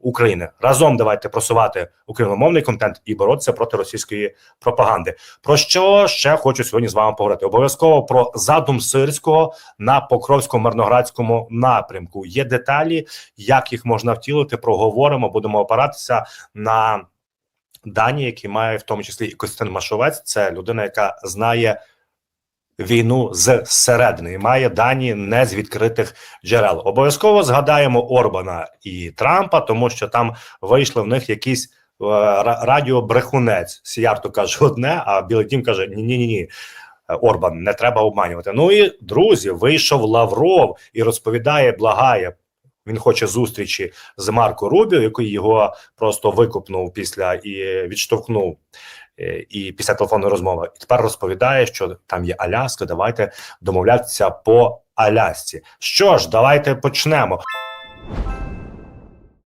України. Разом давайте просувати україномовний контент і боротися проти російської пропаганди. Про що ще хочу сьогодні з вами поговорити? Обов'язково про задум сирського на покровському мирноградському напрямку. Є деталі, як їх можна втілити. Проговоримо, будемо опиратися на дані, які має в тому числі і Костянтин Машовець. Це людина, яка знає. Війну зсередини. має дані не з відкритих джерел. Обов'язково згадаємо Орбана і Трампа, тому що там вийшли в них якісь е, ра- радіобрехунець. Сіярто каже одне, а Білий Дім каже: ні, ні, ні, ні. Орбан, не треба обманювати. Ну і друзі, вийшов Лавров і розповідає, благає. Він хоче зустрічі з Марко Рубіо, який його просто викупнув після і відштовхнув. е, І після телефонної розмови, і тепер розповідає, що там є Аляска. Давайте домовлятися по Алясці. Що ж, давайте почнемо.